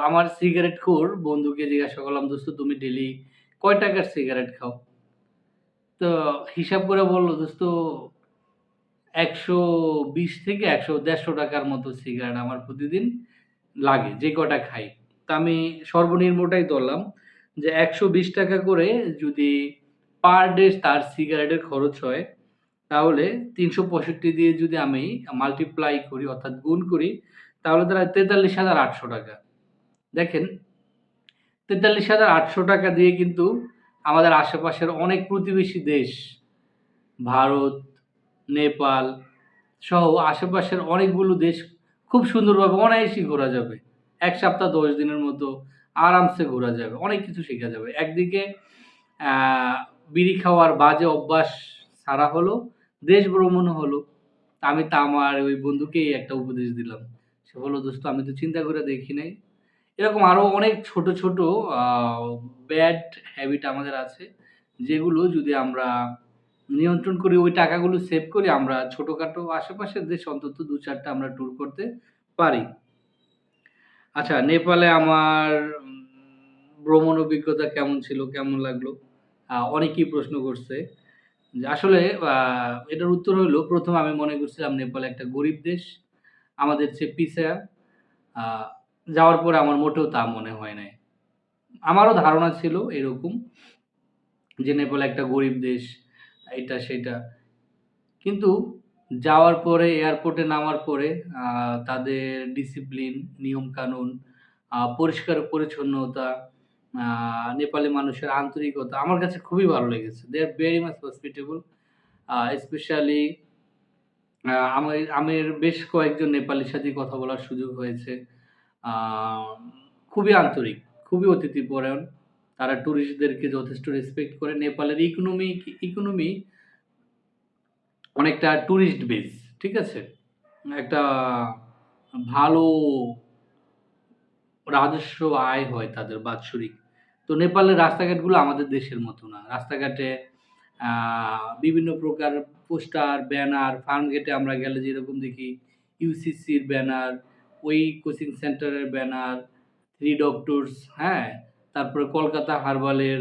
আমার সিগারেট খোর বন্ধুকে জিজ্ঞাসা করলাম, "দোস্ত তুমি ডেলি কয় টাকার সিগারেট খাও?" তো হিসাব করে বলল, "দোস্ত ১২০ থেকে ১০০ ৳১৫০ মতো সিগারেট আমার প্রতিদিন লাগে, যে কটা খাই।" তা আমি সর্বনিম্নটাই ধরলাম যে ৳১২০ করে যদি পার ডে তার সিগারেটের খরচ হয়, তাহলে ৩৬৫ দিয়ে যদি আমি মাল্টিপ্লাই করি অর্থাৎ গুণ করি, তাহলে তারা তেতাল্লিশ হাজার আটশো ৳৪৩,৮০০ দেখেন ৳৪৩,৮০০ দিয়ে কিন্তু আমাদের আশেপাশের অনেক প্রতিবেশী দেশ, ভারত, নেপাল সহ আশেপাশের অনেকগুলো দেশ খুব সুন্দরভাবে অনায়াসেই ঘোরা যাবে। এক সপ্তাহ ১০ দিনের মতো আরামসে ঘোরা যাবে। অনেক কিছু শেখা যাবে। একদিকে বিড়ি খাওয়ার বাজে অভ্যাস ছাড়া হলো, দেশ ভ্রমণ হলো। আমি তা আমার ওই বন্ধুকেই একটা উপদেশ দিলাম। সে বলল, "দোস্ত আমি তো চিন্তা করে দেখি নাই।" এরকম আরও অনেক ছোট, ছোট ব্যাড হ্যাবিট আমাদের আছে, যেগুলো যদি আমরা নিয়ন্ত্রণ করি, ওই টাকাগুলো সেভ করি, আমরা ছোটোখাটো আশেপাশের দেশ অন্তত ২-৪ টা আমরা ট্যুর করতে পারি। আচ্ছা, নেপালে আমার ভ্রমণ অভিজ্ঞতা কেমন ছিল, কেমন লাগল? অনেকেই প্রশ্ন করছে। আসলে এটার উত্তর হইল প্রথম আমি মনে করছিলাম নেপাল একটা গরিব দেশ। আমাদের চেয়ে পিছায়া। যাওয়ার পরে আমার মোটেও তা মনে হয় নাই। আমারও ধারণা ছিল এরকম যে নেপাল একটা গরিব দেশ, এটা সেটা কিন্তু যাওয়ার পরে এয়ারপোর্টে নামার পরে তাদের ডিসিপ্লিন, নিয়মকানুন, আ পরিষ্কার-পরিচ্ছন্নতা, নেপালি মানুষের আন্তরিকতা আমার কাছে খুবই ভালো লেগেছে। they are very much hospitable uh specially আমি আমের বেশ কয়েকজন নেপালির সাথে কথা বলার সুযোগ হয়েছে। খুবই আন্তরিক, খুবই অতিথিপরায়ণ। তারা ট্যুরিস্টদেরকে যথেষ্ট রেসপেক্ট করে। নেপালের ইকোনমিক ইকোনমি অনেকটা ট্যুরিস্ট বেস, ঠিক আছে? একটা ভালো রাজস্ব আয় হয় তাদের বাৎসরিক। তো নেপালের রাস্তাঘাটগুলো আমাদের দেশের মতো না। রাস্তাঘাটে বিভিন্ন প্রকার পোস্টার, ব্যানার, ফার্ম গেটে আমরা গেলে যেরকম দেখি ইউসিসির ব্যানার, ওই কোচিং সেন্টারের ব্যানার, থ্রি ডক্টরস, হ্যাঁ? তারপরে কলকাতা হারবালের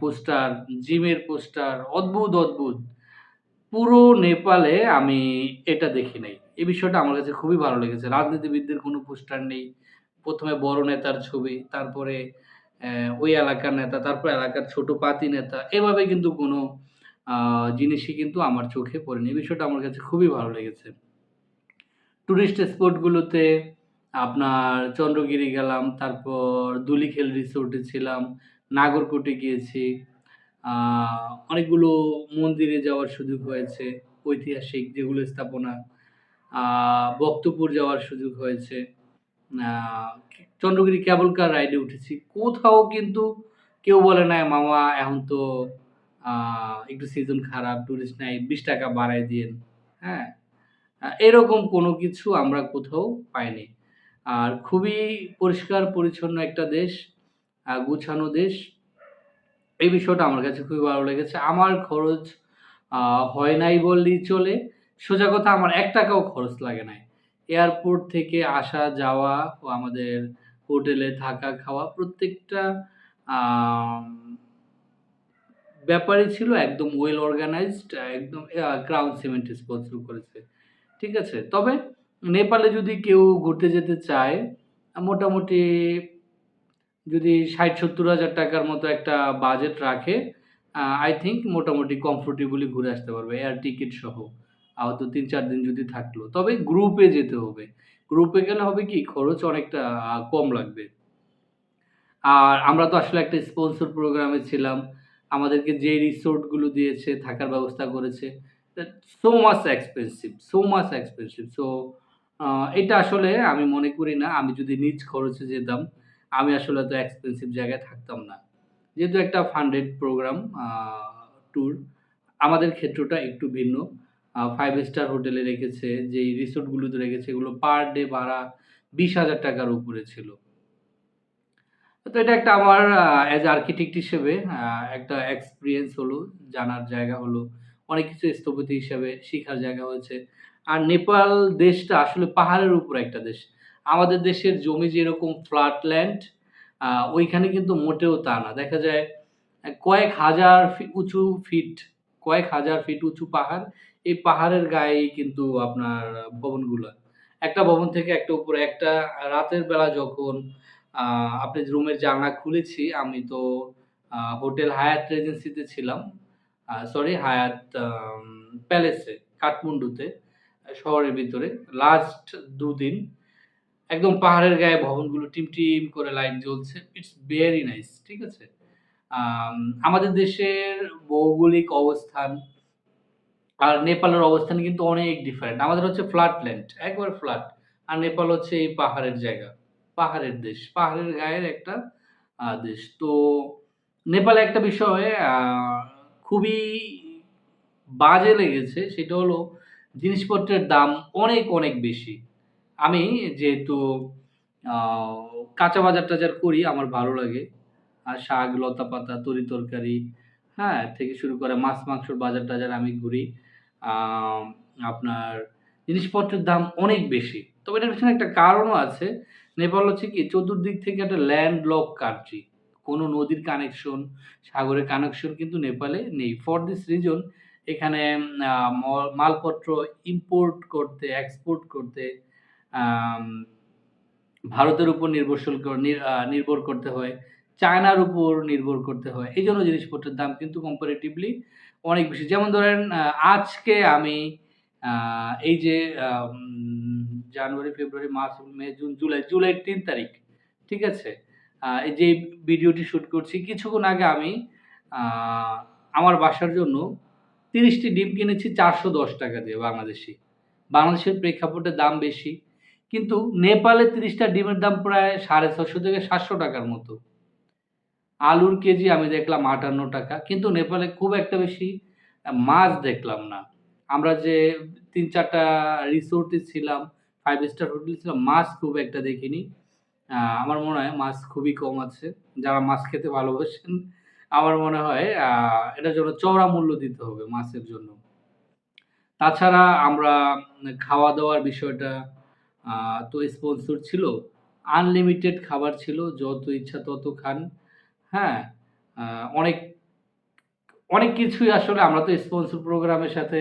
পোস্টার, জিমের পোস্টার, অদ্ভুত, অদ্ভুত। পুরো নেপালে আমি এটা দেখি নাই। এই বিষয়টা আমার কাছে খুবই ভালো লেগেছে। রাজনীতিবিদদের কোনো পোস্টার নেই। ১ম এ বড় নেতার ছবি, তারপরে ওই এলাকার নেতা, তারপর এলাকার ছোট পাতি নেতা। এভাবে কিন্তু কোনো জিনিসই কিন্তু আমার চোখে পড়েনি। বিষয়টা আমার কাছে খুবই ভালো লেগেছে। টুরিস্ট স্পট গুলোতে আপনার চন্দ্রগিরি গেলাম, তারপর দুলিখেল রিসোর্টে ছিলাম, নাগরকোটে গিয়েছি। অনেকগুলো মন্দিরে যাওয়ার সুযোগ হয়েছে, ঐতিহাসিক যেগুলো স্থাপনা। বক্তপুর যাওয়ার সুযোগ হয়েছে। চন্দ্রগিরি কার রাইডে উঠেছি। কোথাও কিন্তু কেউ বলে না "মামা এখন তো একটু সিজন খারাপ, টুরিস্ট নাই, ৳২০ বাড়ায় দিয়েন।" হ্যাঁ? এরকম কোনো কিছু আমরা কোথাও পাইনি। আর খুবই পরিষ্কার-পরিচ্ছন্ন একটা দেশ, গুছানো দেশ। এই বিষয়টা আমার কাছে খুবই ভালো লেগেছে। আমার খরচ হয় নাই বললেই চলে। সোজা কথা আমার এক টাকাও খরচ লাগে নাই। এয়ারপোর্ট থেকে আসা যাওয়া ও আমাদের হোটেলে থাকা, খাওয়া প্রত্যেকটা ব্যাপারই ছিল একদম ওয়েল অর্গানাইজড একদম ক্রাউন সিমেন্ট স্পন্সর করেছে। ঠিক আছে? তবে নেপালে যদি কেউ ঘুরতে যেতে চায়, মোটামুটি যদি ৬০-৭০ হাজার টাকার মতো একটা বাজেট রাখে, আই থিঙ্ক মোটামুটি কমফোর্টেবলি ঘুরে আসতে পারবে এয়ার টিকিট সহ। আ হয়তো ৩-৪ দিন যদি থাকল। তবে গ্রুপে যেতে হবে। গ্রুপে গেলে হবে কি খরচ অনেকটা কম লাগবে। আর আমরা তো আসলে একটা স্পন্সর প্রোগ্রামে ছিলাম। আমাদেরকে যে রিসোর্টগুলো দিয়েছে, থাকার ব্যবস্থা করেছে, so much expensive, so much expensive. So এটা আসলে আমি মনে করি না আমি যদি নিজ খরচে যেতাম, আমি আসলে এত এক্সপেনসিভ জায়গায় থাকতাম না। যেহেতু একটা ফান্ডেড প্রোগ্রাম ট্যুর, আমাদের ক্ষেত্রটা একটু ভিন্ন। 5 স্টার হোটেলে রেখেছে, যেই রিসোর্ট গুলোতে রেখেছে এগুলো পার ডে ভাড়া ৳২০,০০০ র উপরে ছিল। তো এটা একটা আমার অ্যাজ আর্কিটেক্ট হিসেবে একটা এক্সপেরিয়েন্স হলো, জানার জায়গা হলো। অনেক কিছু স্থপতি হিসাবে শিখার জায়গা হয়েছে। আর নেপাল দেশটা আসলে পাহাড়ের উপর একটা দেশ। আমাদের দেশের জমি যেরকম ফ্ল্যাট ল্যান্ড ওইখানে কিন্তু মোটেও তা না। দেখা যায় কয়েক হাজার উঁচু ফিট, কয়েক হাজার ফিট উঁচু পাহাড়। এই পাহাড়ের গায়েই কিন্তু আপনার ভবনগুলো একটা ভবন থেকে একটা উপরে একটা রাতের বেলা যখন আপনি রুমের জানালা খুলেছি, আমি তো হোটেল হায়াত রিজেন্সিতে ছিলাম। সরি হায়াত প্যালেসে কাঠমান্ডুতে, শহরের ভিতরে। লাস্ট দুদিন একদম পাহাড়ের গায়ে ভবনগুলো টিমটিম করে লাইট জ্বলছে। It's very nice. ঠিক আছে? আমাদের দেশের ভৌগোলিক অবস্থান আর নেপালের অবস্থান কিন্তু অনেক ডিফারেন্ট। আমাদের হচ্ছে ফ্ল্যাট ল্যান্ড, একবারে ফ্ল্যাট। আর নেপাল হচ্ছে এই পাহাড়ের জায়গা। পাহাড়ের দেশ। পাহাড়ের গায়ের একটা দেশ। তো নেপালে একটা বিষয় খুবই বাজে লেগেছে সেটা হলো জিনিসপত্রের দাম অনেক, অনেক বেশি। আমি যেহেতু কাঁচা বাজার-টাজার করি আমার ভালো লাগে। আর শাক, লতাপাতা, তরি-তরকারি, হ্যাঁ? থেকে শুরু করে মাছ-মাংসর বাজার-টাজার আমি ঘুরি। আপনার জিনিসপত্রের দাম অনেক বেশি। তবে এটার পেছনে একটা কারণও আছে। নেপাল হচ্ছে কি চতুর্দিক থেকে একটা ল্যান্ড লক কান্ট্রি। কোন নদীর কানেকশন, সাগরের কানেকশন কিন্তু নেপালে নেই। ফর দিস রিজন এখানে মালপত্র ইম্পোর্ট করতে, এক্সপোর্ট করতে ভারতের উপর নির্ভরশীল নির্ভর করতে হয়। চায়নার উপর নির্ভর করতে হয়। এই জন্য জিনিসপত্রের দাম কিন্তু কম্পারেটিভলি অনেক বেশি। যেমন ধরেন আজকে আমি এই যে January, February, March, May, June, July, জুলাইয়ের তিন তারিখ। ঠিক আছে? যে ভিডিওটি শুট করছি কিছুক্ষণ আগে আমি আমার বাসার জন্য তিরিশটি ডিম কিনেছি ৳৪১০ দিয়ে বাংলাদেশি বাংলাদেশের প্রেক্ষাপটে দাম বেশি। কিন্তু নেপালে তিরিশটা ডিমের দাম প্রায় ৳৬৫০ থেকে সাতশো টাকার মতো। আলুর কেজি আমি দেখলাম ৳৫৮ কিন্তু নেপালে খুব একটা বেশি মাছ দেখলাম না। আমরা যে তিন চারটা রিসোর্টে ছিলাম, ফাইভ স্টার হোটেলে ছিলাম, মাছ খুব একটা দেখিনি। আমার মনে হয় মাছ খুবই কম আছে। যারা মাছ খেতে ভালোবাসেন, আমার মনে হয় এটার জন্য চওড়া মূল্য দিতে হবে মাছের জন্য। তাছাড়া আমরা খাওয়া-দাওয়ার বিষয়টা তো স্পন্সর ছিল। আনলিমিটেড খাবার ছিল। যত ইচ্ছা তত খান। হ্যাঁ? অনেক অনেক কিছুই আসলে আমরা তো স্পন্সর প্রোগ্রামের সাথে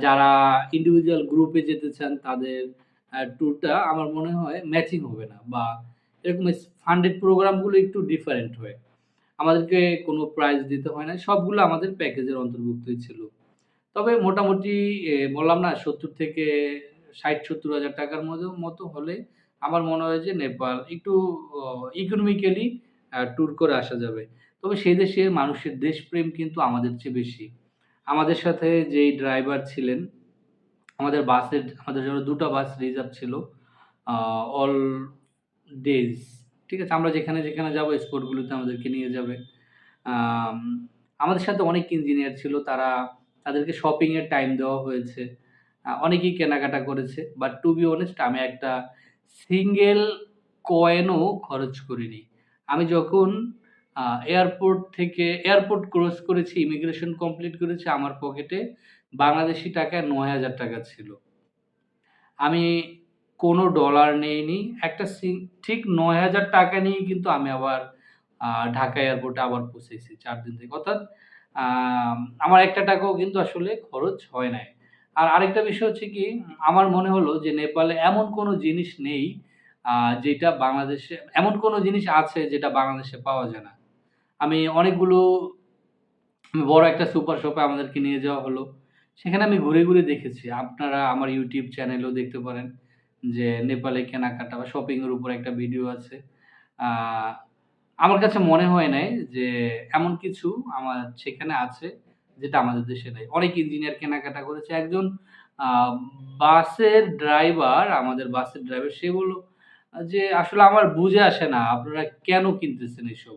যারা ইন্ডিভিজুয়াল গ্রুপে যেতে চান তাদের ট্যুরটা আমার মনে হয় ম্যাচিং হবে না বা এরকম ফান্ডেড প্রোগ্রামগুলো একটু ডিফারেন্ট হয়। আমাদেরকে কোনো প্রাইজ দিতে হয় না। সবগুলো আমাদের প্যাকেজের অন্তর্ভুক্তই ছিল। তবে মোটামুটি বললাম না ৭০ থেকে ৬০-৭০ হাজার টাকার মতো মতো হলে আমার মনে হয় যে নেপাল একটু ইকোনমিক্যালি ট্যুর করে আসা যাবে। তবে সেই দেশের মানুষের দেশপ্রেম কিন্তু আমাদের চেয়ে বেশি। আমাদের সাথে যেই ড্রাইভার ছিলেন, আমাদের বাসের আমাদের জন্য ২ টা বাস রিজার্ভ ছিল। All days. ঠিক আছে? আমরা যেখানে, যেখানে যাব স্পট গুলোতে আমাদেরকে নিয়ে যাবে। আমাদের সাথে অনেক ইঞ্জিনিয়ার ছিল। তারা তাদেরকে শপিংয়ের টাইম দেওয়া হয়েছে। অনেকেই কেনাকাটা করেছে। বাট টু বি অনেস্ট আমি একটা সিঙ্গেল কয়েনও খরচ করিনি। আমি যখন এয়ারপোর্ট থেকে এয়ারপোর্ট ক্রস করেছি, ইমিগ্রেশন কমপ্লিট করেছি, আমার পকেটে বাংলাদেশী টাকায় ৳৯,০০০ ছিল। আমি কোনো ডলার নেইনি। একটা ঠিক ৳৯,০০০ নিয়েই কিন্তু আমি আবার ঢাকা এয়ারপোর্টে আবার পৌঁছেছি চার দিন থেকে। অর্থাৎ আমার একটা টাকাও কিন্তু আসলে খরচ হয় নাই। আর আরেকটা বিষয় হচ্ছে কি আমার মনে হলো যে নেপালে এমন কোনো জিনিস নেই যেটা বাংলাদেশে এমন কোনো জিনিস আছে যেটা বাংলাদেশে পাওয়া যায় না। আমি অনেকগুলো বড় একটা সুপার শপে আমাদেরকে নিয়ে যাওয়া হলো। সেখানে আমি ঘুরে, ঘুরে দেখেছি। আপনারা আমার ইউটিউব চ্যানেলেও দেখতে পারেন যে নেপালে কেনাকাটা বা শপিং এর উপর একটা ভিডিও আছে। আমার কাছে মনে হয় নাই যে এমন কিছু আমার সেখানে আছে যেটা আমাদের দেশে নাই। অনেক ইঞ্জিনিয়ার কেনাকাটা করেছে। একজন বাসের ড্রাইভার, আমাদের বাসের ড্রাইভার সে বলল যে, "আসলে আমার বুঝে আসে না আপনারা কেন কিনতেছেন এসব?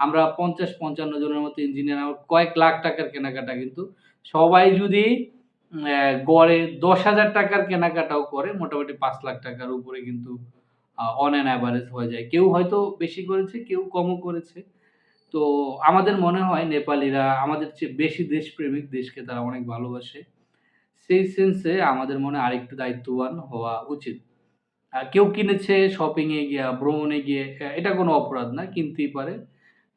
আমরা ৫০-৫৫ জনের মতো ইঞ্জিনিয়ার আমার কয়েক লাখ টাকার কেনাকাটা কিন্তু সবাই যদি গড়ে দশ হাজার টাকার কেনাকাটাও করে মোটামুটি পাঁচ লাখ টাকার উপরে কিন্তু অন অ্যান অ্যাভারেজ হয়ে যায়। কেউ হয়তো বেশি করেছে, কেউ কমও করেছে। তো আমাদের মনে হয় নেপালিরা আমাদের চেয়ে বেশি দেশপ্রেমিক, দেশকে তারা অনেক ভালোবাসে। সেই সেন্সে আমাদের মনে আরেকটু দায়িত্ববান হওয়া উচিত। কেউ কিনেছে শপিংয়ে গিয়া, ভ্রমণে গিয়ে এটা কোনো অপরাধ না, কিনতেই পারে।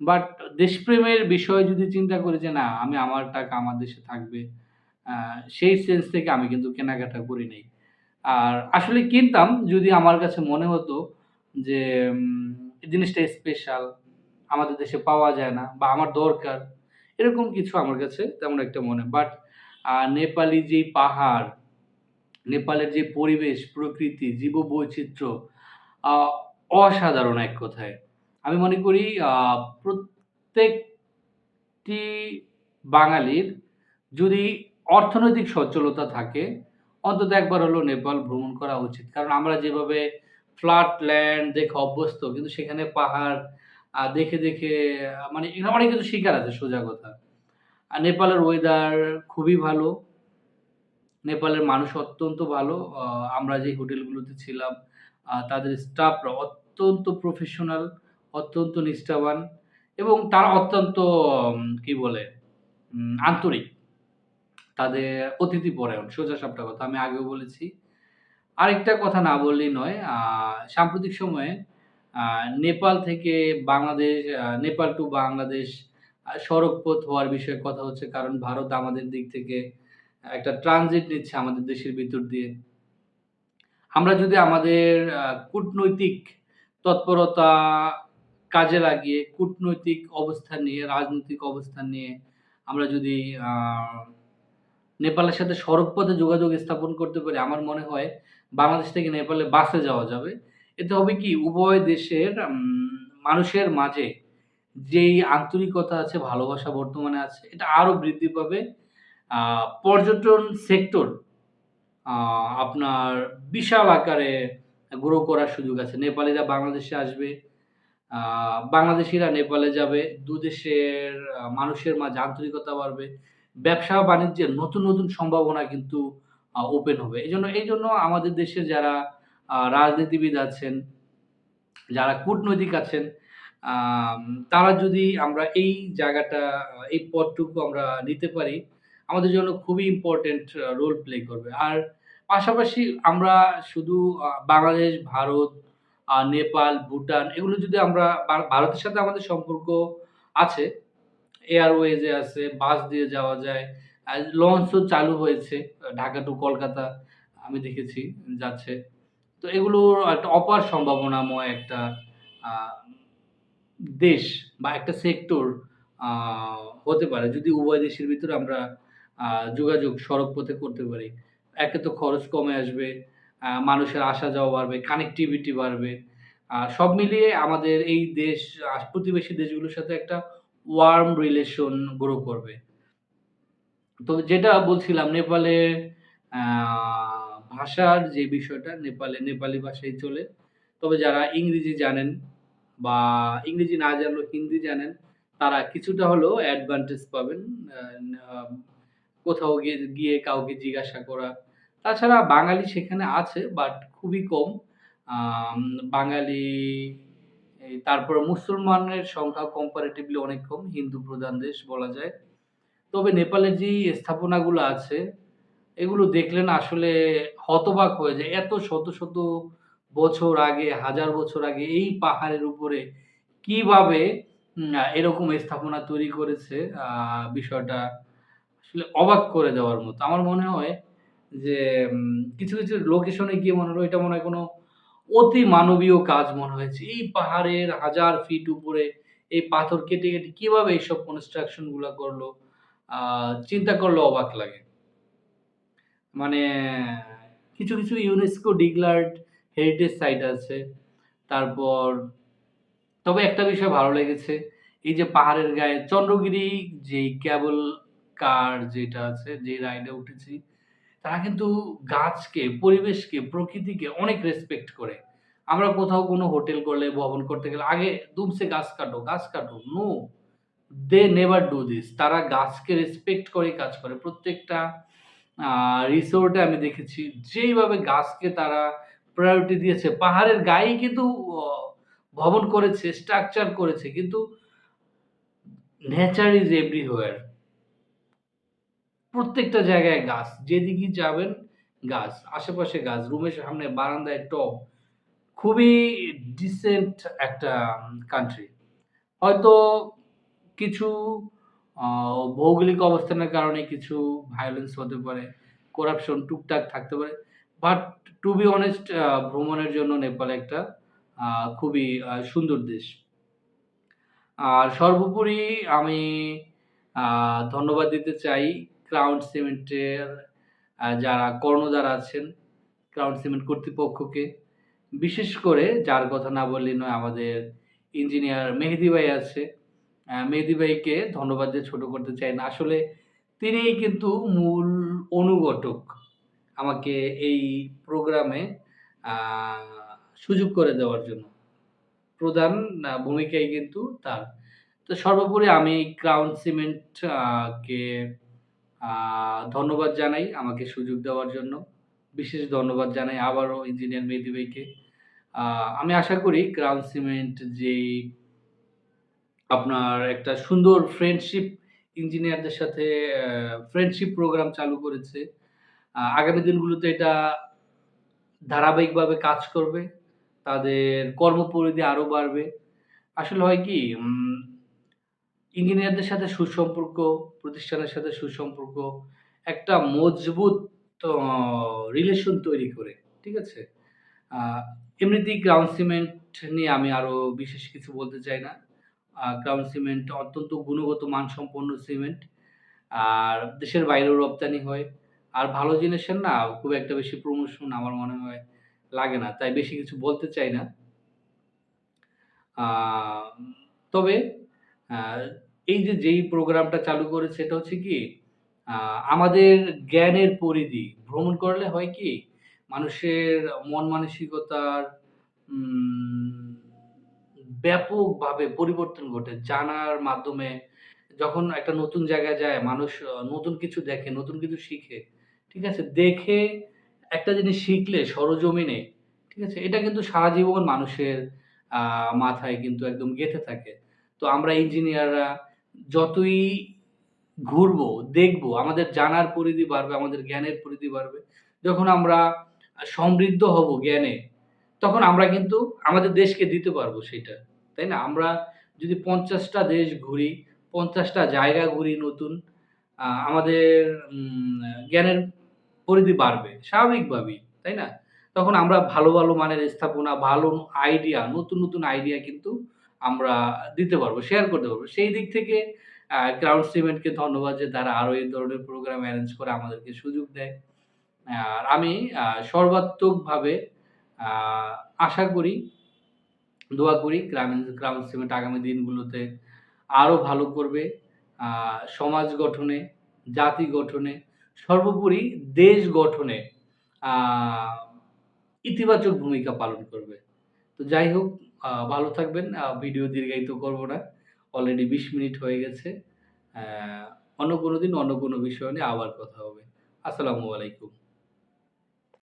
বাট দেশপ্রেমের বিষয়ে যদি চিন্তা করি যে না আমি আমার টাকা আমার দেশে থাকবে। সেই সেন্স থেকে আমি কিন্তু কেনাকাটা করি নাই। আর আসলে কিনতাম যদি আমার কাছে মনে হতো যে জিনিসটা স্পেশাল, আমাদের দেশে পাওয়া যায় না বা আমার দরকার। এরকম কিছু আমার কাছে তেমন একটা মনে বাট নেপালি যেই পাহাড়, নেপালের যে পরিবেশ, প্রকৃতি, জীববৈচিত্র্য আ অসাধারণ এক কথায়। আমি মনে করি প্রত্যেকটি বাঙালির যদি অর্থনৈতিক সচ্ছলতা থাকে, অন্তত একবার হলো নেপাল ভ্রমণ করা উচিত। কারণ আমরা যেভাবে ফ্ল্যাট ল্যান্ড দেখে অভ্যস্ত কিন্তু সেখানে পাহাড় দেখে, দেখে মানে এখানে অনেক কিছু শিকার আছে সোজা কথা। আর নেপালের ওয়েদার খুবই ভালো। নেপালের মানুষ অত্যন্ত ভালো। আমরা যে হোটেলগুলোতে ছিলাম তাদের স্টাফরা অত্যন্ত প্রফেশনাল, অত্যন্ত নিষ্ঠাবান এবং তারা অত্যন্ত কি বলে আন্তরিক। তাদের অতিথিপরায়ণ সোজা সাপটা কথা। আমি আগেও বলেছি। আরেকটা কথা না বললেই নয়। সাম্প্রতিক সময়ে নেপাল থেকে বাংলাদেশ নেপাল টু বাংলাদেশ আ সড়কপথ হওয়ার বিষয়ে কথা হচ্ছে। কারণ ভারত আমাদের দিক থেকে একটা ট্রানজিট নিচ্ছে আমাদের দেশের ভিতর দিয়ে। আমরা যদি আমাদের কূটনৈতিক তৎপরতা কাজে লাগিয়ে কূটনৈতিক অবস্থান নিয়ে, রাজনৈতিক অবস্থান নিয়ে আমরা যদি নেপালের সাথে সড়কপথে যোগাযোগ স্থাপন করতে পারি, আমার মনে হয় বাংলাদেশ থেকে নেপালে বাসে যাওয়া যাবে। এতে হবে কি উভয় দেশের মানুষের মাঝে যেই আন্তরিকতা আছে, ভালোবাসা বর্তমানে আছে, এটা আরও বৃদ্ধি পাবে। পর্যটন সেক্টর আপনার বিশাল আকারে গ্রো করার সুযোগ আছে। নেপালিরা বাংলাদেশে আসবে। বাংলাদেশীরা নেপালে যাবে। ২ দেশের মানুষের মাঝে আন্তরিকতা বাড়বে। ব্যবসা-বাণিজ্যের নতুন, নতুন সম্ভাবনা কিন্তু ওপেন হবে। এই জন্য এই জন্য আমাদের দেশে যারা রাজনীতিবিদ আছেন, যারা কূটনৈতিক আছেন, তারা যদি আমরা এই জায়গাটা, এই পথটুকু আমরা নিতে পারি, আমাদের জন্য খুবই ইম্পোর্টেন্ট রোল প্লে করবে। আর পাশাপাশি আমরা শুধু বাংলাদেশ, ভারত, নেপাল, ভুটান এগুলো যদি আমরা ভারতের সাথে আমাদের সম্পর্ক আছে। এয়ারওয়েজ আছে, বাস দিয়ে যাওয়া যায়। লঞ্চও চালু হয়েছে। ঢাকা টু কলকাতা আমি দেখেছি যাচ্ছে। তো এগুলো একটা অপার সম্ভাবনাময় একটা দেশ বা একটা সেক্টর হতে পারে। যদি উভয় দেশের ভিতরে আমরা যোগাযোগ সড়ক পথে করতে পারি। একে তো খরচ কমে আসবে, মানুষের আসা যাওয়া বাড়বে, কানেক্টিভিটি বাড়বে। আর সব মিলিয়ে আমাদের এই দেশ প্রতিবেশী দেশগুলোর সাথে একটা ওয়ার্ম রিলেশন গ্রো করবে। তো যেটা বলছিলাম নেপালে ভাষার যে বিষয়টা নেপালে নেপালি ভাষাই চলে। তবে যারা ইংরেজি জানেন বা ইংরেজি না জানলেও হিন্দি জানেন, তারা কিছুটা হলেও অ্যাডভান্টেজ পাবেন। কোথাও গিয়ে গিয়ে কাউকে জিজ্ঞাসা করা। তাছাড়া বাঙালি সেখানে আছে বাট খুবই কম। বাঙালি তারপরে মুসলমানের সংখ্যা কম্পারেটিভলি অনেক কম। হিন্দু প্রধান দেশ বলা যায়। তবে নেপালের যেই স্থাপনাগুলো আছে, এগুলো দেখলেন আসলে হতবাক হয়ে যায়। এত শত, শত বছর আগে, হাজার বছর আগে এই পাহাড়ের উপরে কীভাবে এরকম স্থাপনা তৈরি করেছে বিষয়টা আসলে অবাক করে দেওয়ার মতো। আমার মনে হয় যে কিছু, কিছু লোকেশনে গিয়ে মনে হলো এটা মনে হয় কোনো অতি মানবীয় কাজ মনে হয়েছে। এই পাহাড়ের হাজার ফিট উপরে এই পাথর কেটে, কেটে কীভাবে এইসব কনস্ট্রাকশনগুলো করল? চিন্তা করলে অবাক লাগে। মানে কিছু, কিছু ইউনেস্কো ডিক্লার্ড হেরিটেজ সাইট আছে। তারপর তবে একটা বিষয় ভালো লেগেছে। এই যে পাহাড়ের গায়ে চন্দ্রগিরি যেই ক্যাবল কার যেটা আছে, যে রাইডে উঠেছি, তারা কিন্তু গাছকে, পরিবেশকে, প্রকৃতিকে অনেক রেসপেক্ট করে। আমরা কোথাও কোনো হোটেল করলে, ভবন করতে গেলে আগে দুমসে গাছ কাটো, গাছ কাটো। No, they never do this. তারা গাছকে রেসপেক্ট করেই কাজ করে। প্রত্যেকটা রিসোর্টে আমি দেখেছি যেইভাবে গাছকে তারা প্রায়োরিটি দিয়েছে। পাহাড়ের গায়েই কিন্তু ভবন করেছে, স্ট্রাকচার করেছে। কিন্তু নেচার ইস এভরিহোয়ার। প্রত্যেকটা জায়গায় গাছ। যেদিকেই যাবেন গাছ। আশেপাশে গাছ। রুমের সামনে বারান্দায় টব। খুবই ডিসেন্ট একটা কান্ট্রি। হয়তো কিছু ভৌগোলিক অবস্থানের কারণে কিছু ভায়োলেন্স হতে পারে, করাপশন টুকটাক থাকতে পারে। বাট টু বি অনেস্ট ভ্রমণের জন্য নেপাল একটা খুবই সুন্দর দেশ। আর সর্বোপরি আমি ধন্যবাদ দিতে চাই ক্রাউন সিমেন্টের যারা কর্ণধার আছেন, ক্রাউন সিমেন্ট কর্তৃপক্ষকে। বিশেষ করে যার কথা না বললেই নয় আমাদের ইঞ্জিনিয়ার মেহেদী ভাই আছে। মেহেদী ভাইকে ধন্যবাদ দিয়ে ছোটো করতে চাই না। আসলে তিনিই কিন্তু মূল অনুঘটক। আমাকে এই প্রোগ্রামে সুযোগ করে দেওয়ার জন্য। প্রধান ভূমিকাই কিন্তু তার। তো সর্বোপরি আমি ক্রাউন সিমেন্ট কে ধন্যবাদ জানাই আমাকে সুযোগ দেওয়ার জন্য। বিশেষ ধন্যবাদ জানাই আবারও ইঞ্জিনিয়ার মেহেদী ভাইকে। আমি আশা করি ক্রাউন সিমেন্ট যেই আপনার একটা সুন্দর ফ্রেন্ডশিপ ইঞ্জিনিয়ারদের সাথে ফ্রেন্ডশিপ প্রোগ্রাম চালু করেছে। আগামী দিনগুলোতে এটা ধারাবাহিকভাবে কাজ করবে। তাদের কর্মপরিধি আরও বাড়বে। আসলে হয় কি ইঞ্জিনিয়ারদের সাথে সুসম্পর্ক, প্রতিষ্ঠানের সাথে সুসম্পর্ক একটা মজবুত রিলেশন তৈরি করে। ঠিক আছে? এমনিতেই গ্রাউন্ড সিমেন্ট নিয়ে আমি আরও বিশেষ কিছু বলতে চাই না। গ্রাউন্ড সিমেন্ট অত্যন্ত গুণগত মানসম্পন্ন সিমেন্ট। আর দেশের বাইরেও রপ্তানি হয়। আর ভালো জিনিসের না খুব একটা বেশি প্রমোশন আমার মনে হয় লাগে না। তাই বেশি কিছু বলতে চাই না। তবে এই যে যেই প্রোগ্রামটা চালু করে সেটা হচ্ছে কি আমাদের জ্ঞানের পরিধি ভ্রমণ করলে হয় কি মানুষের মন মানসিকতার ব্যাপকভাবে পরিবর্তন ঘটে। জানার মাধ্যমে যখন একটা নতুন জায়গায় যায় মানুষ নতুন কিছু দেখে, নতুন কিছু শিখে। ঠিক আছে? দেখে একটা জিনিস শিখলে সরজমিনে, ঠিক আছে? এটা কিন্তু সারা জীবন মানুষের মাথায় কিন্তু একদম গেঁথে থাকে। তো আমরা ইঞ্জিনিয়াররা যতই ঘুরবো, দেখব, আমাদের জানার পরিধি বাড়বে, আমাদের জ্ঞানের পরিধি বাড়বে। যখন আমরা সমৃদ্ধ হব জ্ঞানে, তখন আমরা কিন্তু আমাদের দেশকে দিতে পারব সেইটা। তাই না? আমরা যদি পঞ্চাশটা দেশ ঘুরি, পঞ্চাশটা জায়গা ঘুরি নতুন, আমাদের জ্ঞানের পরিধি বাড়বে স্বাভাবিকভাবেই। তাই না? তখন আমরা ভালো, ভালো মানের স্থাপনা, ভালো আইডিয়া, নতুন, নতুন আইডিয়া কিন্তু আমরা দিতে পারব, শেয়ার করতে পারব। সেই দিক থেকে আ ক্রাউন সিমেন্টকে ধন্যবাদ যে তারা আরও এই ধরনের প্রোগ্রাম অ্যারেঞ্জ করে আমাদেরকে সুযোগ দেয়। আর আমি সর্বাত্মকভাবে আশা করি, দোয়া করি ক্রাউন ক্রাউন সিমেন্ট আগামী দিনগুলোতে আরও ভালো করবে। সমাজ গঠনে, জাতি গঠনে, সর্বোপরি দেশ গঠনে ইতিবাচক ভূমিকা পালন করবে। তো যাই হোক ভালো থাকবেন। ভিডিও দীর্ঘায়িত করব না। অলরেডি ২০ মিনিট হয়ে গেছে। অন্য কোনো দিন অন্য কোনো বিষয় নিয়ে আবার কথা হবে। আসসালামু আলাইকুম।